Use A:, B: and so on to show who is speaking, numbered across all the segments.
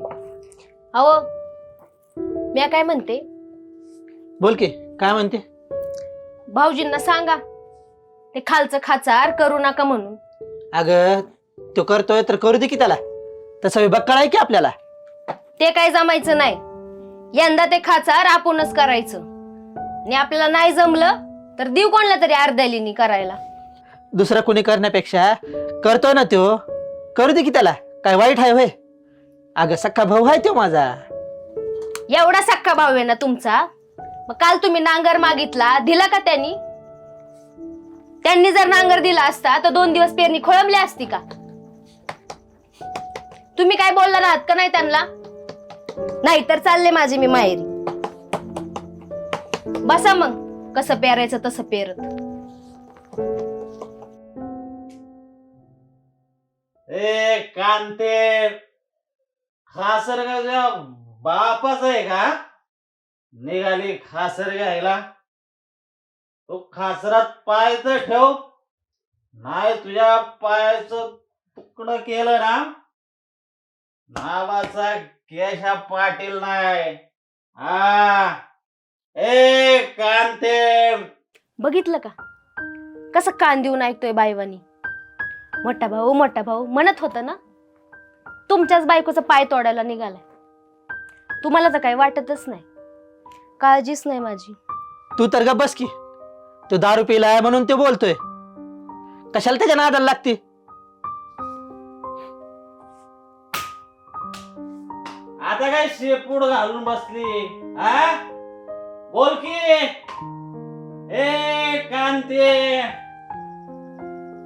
A: अहो मी काय म्हणते?
B: बोल की काय म्हणते?
A: भाऊजींना सांगा. ते खालचं खाचार करू नका म्हणून.
B: अगं तो करतोय तर करू दे की त्याला. तसा विभाग कळाय की आपल्याला?
A: ते काय जमायचं नाही. यंदा ते खाचार आपणच करायचं. आणि आपल्याला नाही जमलं तर देऊ कोणला तरी अर्ध्यालीनी करायला.
B: दुसरा कोणी करण्यापेक्षा करतोय ना तो. करू दे की त्याला. काय वाईट आहे होय. अगं सख्खा भाऊ आहे तो माझा.
A: एवढा सख्खा भाऊ आहे ना तुमचा? मग काल तुम्ही नांगर मागितला दिला का त्यांनी? त्यांनी जर नांगर दिला असता तर दोन दिवस पेरणी खोळंबली असती का? तुम्ही काय बोलणार आहात का नाही त्यांना? नाही तर चालले माझे मी माहेरी. बसा मग कसं पेरायचं तसं पेरत.
C: ए कांते! खासर का बापाच आहे का? निघाली खासर घ्यायला. तो खासरात पाय तर ठेव. नाही तुझ्या पायाचं तुकडं केलं ना नावाचा केशा पाटील नाही. हा ए कांते.
A: बघितलं का? कसं कान देऊन ऐकतोय बायवानी मोठा भाऊ मोठा भाऊ म्हणत होता ना? तुमच्याच बायकोचा पाय तोडायला निघालाय. तुम्हाला तर काही वाटतच नाही. काळजीच नाही माझी.
B: तू तर ग बस की. तो दारू पिलाय म्हणून तो बोलतोय. कशाला त्याच्या नादाला लागते?
C: आता काय शेपूड घालून बसली? हा बोल की. ए कांते.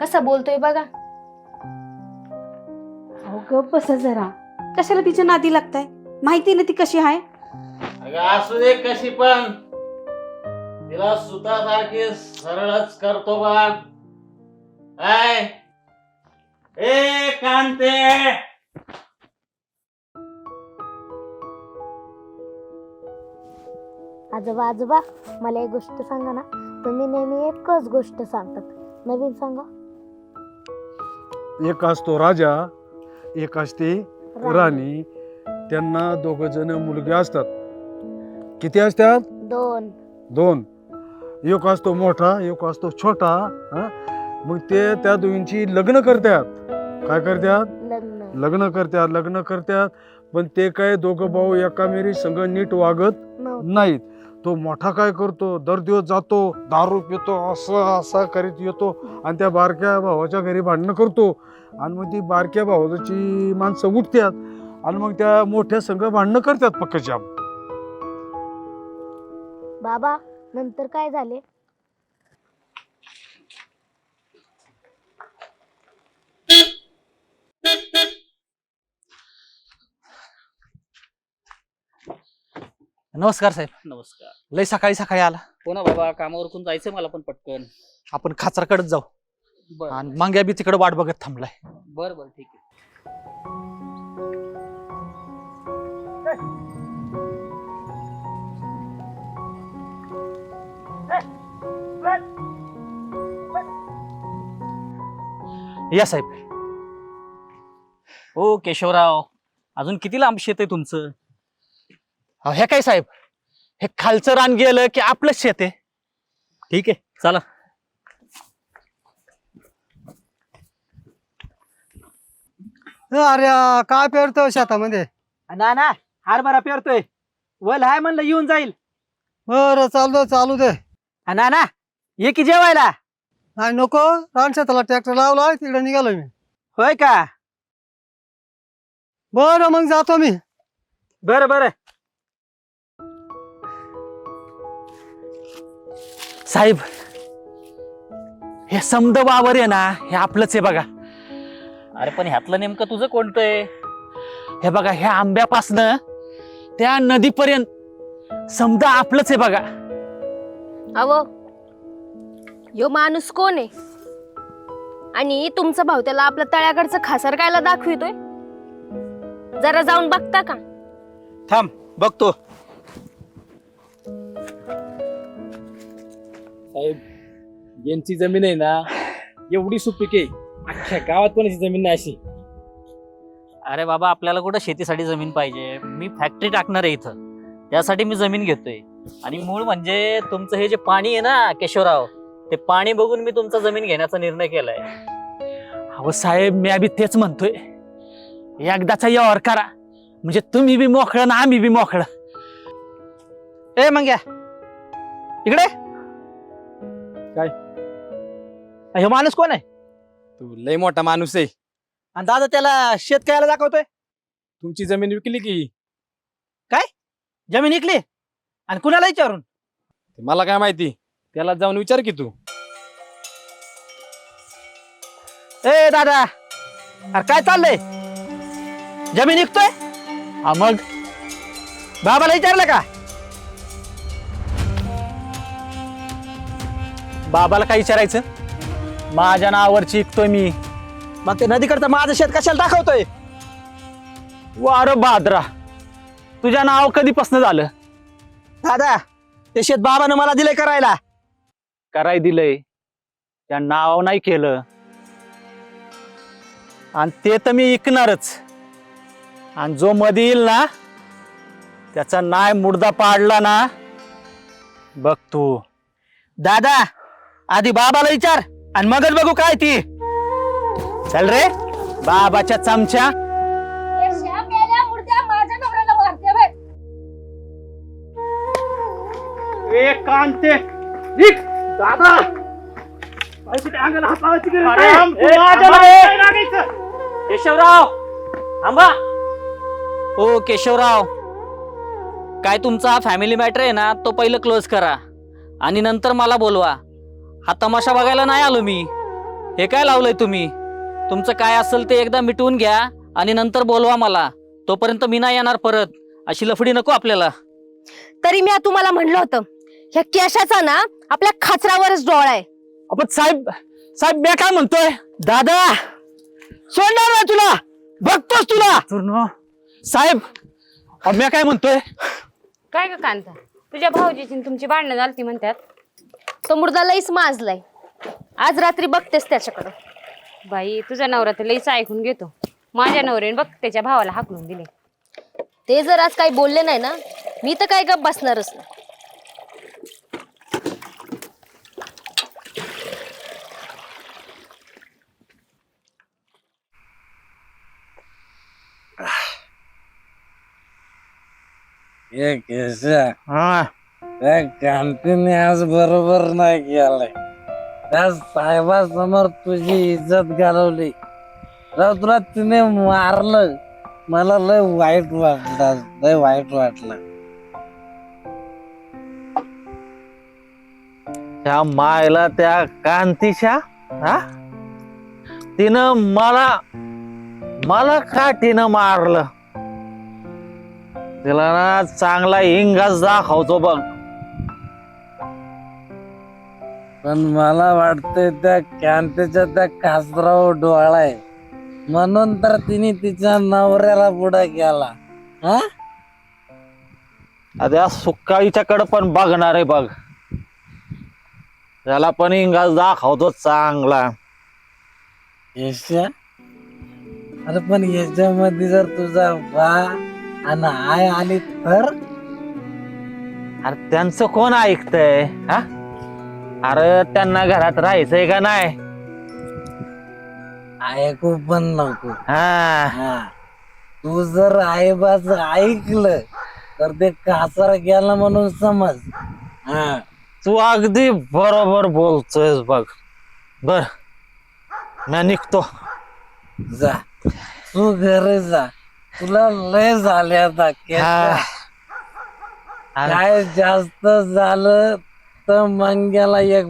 A: कसा बोलतोय बघा.
D: गप बसा जरा. कशाला तिच्या नादी लागताय? माहिती ना ती कशी आहे?
C: अगं असू दे कशी पण. तिला सुतासारखी सरळच करतो काय ए कांते.
E: आजोबा आजोबा मला एक गोष्ट सांगा ना. तुम्ही नेहमी एकच गोष्ट सांगतात. नवीन सांगा.
F: एक असतो राजा एक असते राणी. त्यांना दोघ जण मुलगे असतात. किती असतात?
E: दोन.
F: दोन. एक असतो मोठा एक असतो छोटा हा? मग ते त्या दोघींची लग्न करतात. काय करतात?
E: लग्न.
F: लग्न करतात लग्न करतात. पण ते काय दोघं भाऊ एकामेरी संग नीट वागत. नाहीत. तो मोठा काय करतो? दर दिवस जातो दारू पितो असं असा करीत येतो आणि त्या बारक्या भावाच्या घरी भांडणं करतो. आणि मग ती बारक्या भावाची माणसं उठतात आणि मग त्या मोठ्या संघ भांडणं करतात पक्कजाम
E: बाबा नंतर काय झाले?
B: नमस्कार साहेब.
G: नमस्कार.
B: लय सकाळी सकाळी आला.
G: हो ना बाबा कामावर कोण जायचं मला पण पटकन.
B: आपण खाचराकडेच जाऊ.
G: बर.
B: आणि मांग्या बी तिकडे वाट बघत थांबलाय.
G: बर बर ठीक आहे.
B: या साहेब.
G: हो केशवराव अजून किती लांब शेत आहे तुमचं?
B: अहो, हे काय साहेब? हे खालचं रान गेलं की आपलंच शेत आहे.
G: ठीक आहे चला.
H: अरे काय पेरतोय शेतामध्ये?
B: ना ना हरभरा पेरतोय. वल हाय म्हणलं येऊन जाईल.
H: बरं चालू चालू दे.
B: ना ना ये की जेवायला.
H: नाही नको. रान शेताला ट्रॅक्टर लावला तिकडे निघालो मी.
B: होय का?
H: बरं मग जातो मी.
B: बर बर. साहेब हे समद वावर आहे ना हे आपलंच आहे बघा.
G: अरे पण ह्यातलं नेमकं तुझं कोणतं आहे?
B: हे बघा ह्या आंब्यापासनं त्या नदीपर्यंत समजा आपलंच आहे बघा.
A: अव यो माणूस कोण आहे? आणि तुमचा भाऊ त्याला आपल्या तळ्याकडचं खासर कायला दाखवितोय? जरा जाऊन बघता का?
B: थांब बघतो.
I: साहेब यांची जमीन आहे ना एवढी सुपीक आहे अख्ख्या गावात कोणाची जमीन नाही अशी.
G: अरे बाबा आपल्याला कुठं शेतीसाठी जमीन पाहिजे? मी फॅक्टरी टाकणार आहे इथं. त्यासाठी मी जमीन घेतोय. आणि मूळ म्हणजे तुमचं हे जे पाणी आहे ना केशवराव ते पाणी बघून मी तुमचा जमीन घेण्याचा निर्णय केलाय.
I: अहो साहेब मी अभि तेच म्हणतोय. एकदाचा यावर करा. म्हणजे तुम्ही बी मोकळं ना आम्ही बी मोकळं.
B: ए मंग्या. इकडे.
I: काय?
B: हे माणूस कोण आहे?
I: तू लय मोठा माणूस आहे.
B: आणि दादा त्याला शेतकऱ्याला दाखवतोय?
I: तुमची जमीन विकली की?
B: जमीन इकली आणि कुणाला विचारून?
I: ते मला काय माहिती? त्याला जाऊन विचार की तू.
B: ए दादा! अरे काय चाललंय? जमीन विकतोय?
I: हा मग?
B: बाबाला विचारलं का?
I: बाबाला काय विचारायचं? माझ्या नावावरची विकतोय मी.
B: मग ते नदीकडचं माझं शेत कशाला दाखवतोय?
I: वार बादरा. तुझ्या नाव कधीपासून झालं?
B: दादा ते शेत बाबानं मला दिलंय करायला.
I: कराय दिलंय. त्या नाव नाही केलं. आणि ते तर मी ऐकणारच. आणि जो मध्ये येईल ना त्याचा नाय मुर्दा पाडला ना बघ तू.
B: दादा आधी बाबाला विचार आणि मगच बघू काय ती.
I: चल रे बाबाच्या चमच्या.
C: एक कांते निघ. दादा.
G: केशवराव थांबा. ओ केशवराव. काय तुमचा फॅमिली मॅटर आहे ना तो पहिलं क्लोज करा. आणि नंतर मला बोलवा. हा तमाशा बघायला नाही आलो मी. हे काय लावलंय तुम्ही? तुमचं काय असेल ते एकदा मिटवून घ्या आणि नंतर बोलवा मला. तोपर्यंत मी नाही येणार परत. अशी लफडी नको आपल्याला.
A: तरी मी तुम्हाला म्हणलं होतं ह्या केशाचा ना आपल्या खाचरावरच डोळा आहे.
I: आपण साहेब साहेब मी काय म्हणतोय?
B: दादा! सोडणार ना तुला! बघतोस तुला!
I: साहेब मी काय म्हणतोय?
D: काय ग कांता? तुझ्या भाऊजीची न तुमची भांडणं झालती म्हणतात.
A: तो मुर्दा लईच माजलाय. आज रात्री बघतेस त्याच्याकडं.
D: बाई तुझा नवरा तर लईच ऐकून घेतो. माझ्या नवऱ्याने बघ त्याच्या भावाला हाकलून दिले.
A: ते जर आज काही बोलले नाही ना मी तर काय गप बसणारच नाही.
B: हा.
H: त्या कांतीने आज बरोबर नाही केलंय. त्या साहेबासमोर तुझी इज्जत घालवली. राव तुला तिने मारलं. मला लय वाईट वाटलं लय वाईट वाटलं.
B: त्या मायला त्या कांतीच्या हा? तिनं मला मला का तिनं मारलं? तिला ना चांगला इंगाच दाखवतो बघ.
H: पण मला वाटतंय त्या कांतीच्या त्या कासरावर डोळा आहे. म्हणून तर तिने तिच्या नवऱ्याला पुढे केला. हा?
B: सुकाळीच्या कडे पण बघणार आहे बघ. त्याला पण इंगाच दाखवतो चांगला.
H: यशा अरे पण याच्यामध्ये जर तुझा बा आणि आय आली तर?
B: अरे त्यांचं कोण ऐकतंय? हा? अरे त्यांना घरात राहायचंय का नाही?
H: ऐकू पण नको.
B: हा.
H: हा. तू जर आईबाच ऐकलं तर ते कासार गेला म्हणून समज. हा.
B: तू अगदी बरोबर बोलतोयस बघ. बर मी निघतो.
H: जा. तू घरी जा. तुला लय झाले आता केस.
B: हा. अरे,
H: काय जास्त झालं तर मंग्याला एक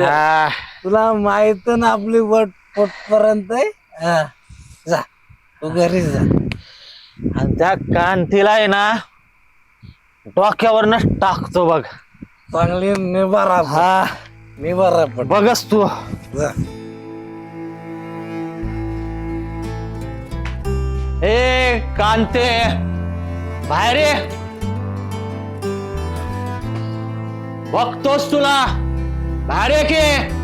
B: हा.
H: तुला माहीत ना आपली वट पोटपर्यंत आहे? हा. जा. तू जा.
B: आणि त्या कांतीला आहे ना डोक्यावरनच टाकतो बघ.
H: चांगली निभारा
B: हा.
H: निभारा पट
B: बघस तू.
H: जा.
B: ए कांते. बाहेर ये. बघतोस तुला. बाहेर ये की?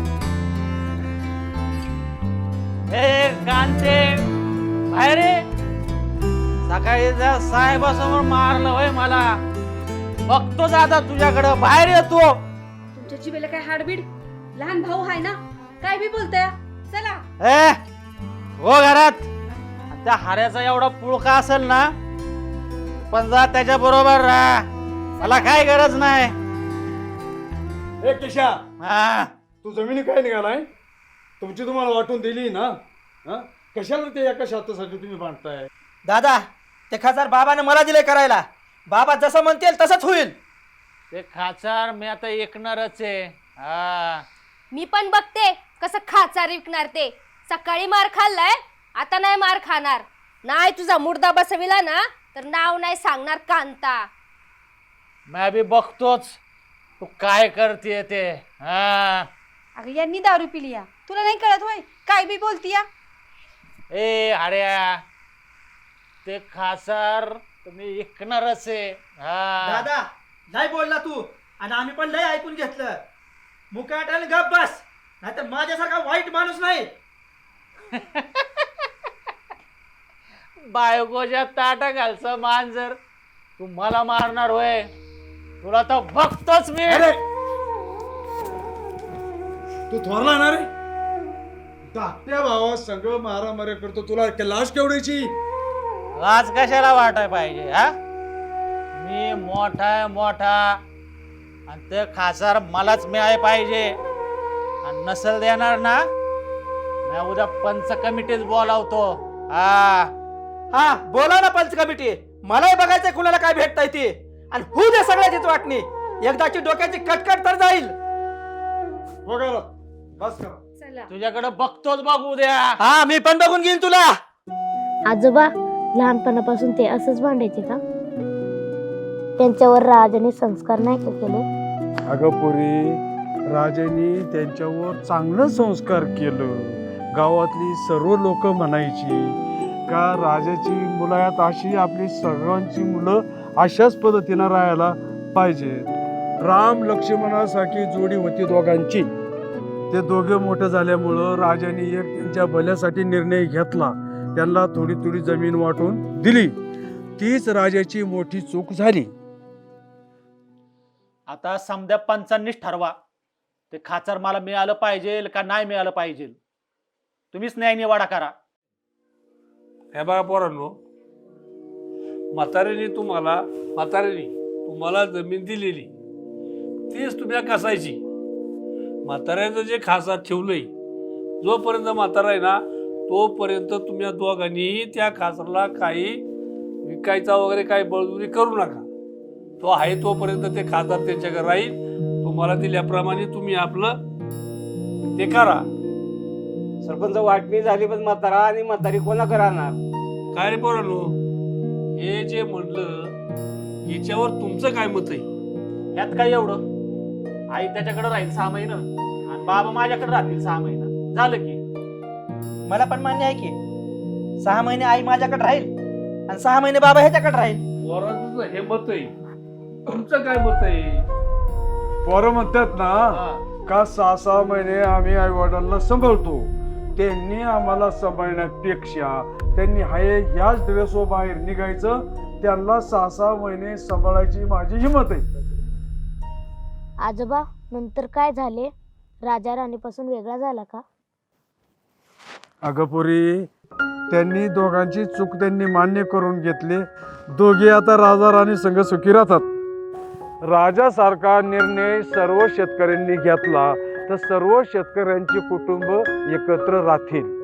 B: कांते बाहेर ये
C: सकाळी त्या साहेबासमोर मारलं होय मला. बघतो दादा तुझ्याकडं. बाहेर येतो
D: तुमच्या जिभेला काय हाडबीड? लहान भाऊ आहे ना? काय बी बोलताय? चला.
C: ए हो घरात. त्या हाऱ्याचा एवढा पुळका असेल ना पण जा त्याच्या बरोबर राहा. मला काय गरज नाही.
F: ए केशा.
C: हा.
F: तू जमिनी काय निघालाय? तुमची तुम्हाला वाटून दिली ना? हा? कशाला ते एका शातासाठी तुम्ही बांधताय
B: दादा ते खासदार बाबाने मला दिले करायला. बाबा जसं म्हणतील तसंच होईल.
C: ते खाचार मी आता ऐकणारच आहे. हा.
A: मी पण बघते कसं खाचार विकणार ते. सकाळी मार खाल्लाय आता नाही मार खाणार. नाही तुझा मुर्दा बसविला ना तर नाव नाही सांगणार कांता.
C: मी बी बघतोच. तू काय करते ते हा?
D: अगं यांनी दारू पिली या. तुला नाही कळत होय? काय बी बोलती या.
C: ए अड्या ते खासार तुम्ही ऐकणारच आहे. हा.
B: दादा लय बोलला तू. आणि आम्ही पण लय ऐकून घेतलं. मुकाट आणि गप बस. नाहीतर माझ्यासारखा वाईट माणूस नाही.
C: बायकोच्या ताटा घालचं मांजर तू मला मारणार होय. तुला तर बघतोच मी.
F: अरे! तू थोरला ना रे? धाकट्या भावा सगळं मारामारी करतो. तुला लाश केवढीची
C: आज कशाला वाटाय पाहिजे हा? मी मोठा आहे मोठा. आणि ते खासार मलाच मिळाय पाहिजे. आणि नसल देणार ना मी उद्या पंच कमिटीच बोलावतो. हा.
B: हा बोला ना पंच कमिटी. मलाही बघायचंय कुणाला काय भेटता येते आणि होऊ दे सगळ्याचीच वाटणी. एकदाची डोक्याची कटकट तर जाईल.
F: बघायला बस करा.
D: चला.
C: तुझ्याकडे बघतोच बघ उद्या.
B: हा मी पण बघून घेईन तुला.
E: आजोबा लहानपणापासून ते असंच भांडायचे का? त्यांच्यावर राजाने संस्कार नाही का केले?
F: अगं पुरी राजांनी त्यांच्यावर चांगलं संस्कार केलं. गावातली सर्व लोक म्हणायची का राजाची मुलायात अशी आपली सर्वांची मुलं अशाच पद्धतीनं राहायला पाहिजेत राम लक्ष्मणासारखी जोडी होती दोघांची. ते दोघे मोठे झाल्यामुळं राजाने एक त्यांच्या भल्यासाठी निर्णय घेतला. त्यांना थोडी थोडी जमीन वाटून दिली. तीच राजाची मोठी चूक झाली.
C: आता समद्या पंचांनीच ठरवा. ते खाचर मला मिळालं पाहिजे का नाही मिळालं पाहिजे? तुम्हीच न्याय निवाडा करा.
J: हे बघा पोरांनो म्हाताऱ्याने तुम्हाला म्हाताऱ्याने तुम्हाला जमीन दिलेली. तीच तुम्ही कसायची. म्हाताऱ्याचं जे खासा ठेवलंय जोपर्यंत म्हातारा आहे ना तोपर्यंत तुम्ही या दोघांनी त्या खासरला काही विकायचा वगैरे काही बळजुरी करू नका. तो आहे तोपर्यंत ते खासदार त्यांच्याकडे राहील. तुम्हाला दिल्याप्रमाणे तुम्ही आपलं ते करा.
H: सरपंच वाटणी झाली पण म्हातारा आणि म्हातारी कोणाकडे राहणार?
J: काय रे पोरांनो? हे जे म्हणलं याच्यावर तुमचं काय मत आहे?
C: यात काय एवढं? आई त्याच्याकडे राहील सहा महिना आणि बाबा माझ्याकडे राहतील सहा महिना. झालं की?
B: मला पण मान्य आहे की सहा महिने आई माझ्याकडे राहील आणि सहा महिने बाबा ह्याच्याकडे राहील.
J: पोरांचं हे मत आहे. तुमचं काय मत आहे?
F: पोरं म्हणतात ना
C: हा.
F: का सहा सहा महिने आम्ही आई वडिलांना सांभाळतो? त्यांनी आम्हाला सांभाळण्यापेक्षा त्यांनी हाय ह्याच ड्रेसवर बाहेर निघायचं त्यांना सहा सहा महिने सांभाळायची माझी हिंमत आहे.
E: आजोबा नंतर काय झाले? राजा राणीपासून वेगळा झाला का?
F: अगं पुरी त्यांनी दोघांची चूक त्यांनी मान्य करून घेतली. दोघे आता राजा राणी संघ सुखी राहतात. राजासारखा निर्णय सर्व शेतकऱ्यांनी घेतला. तर सर्व शेतकऱ्यांची कुटुंब एकत्र राहतील.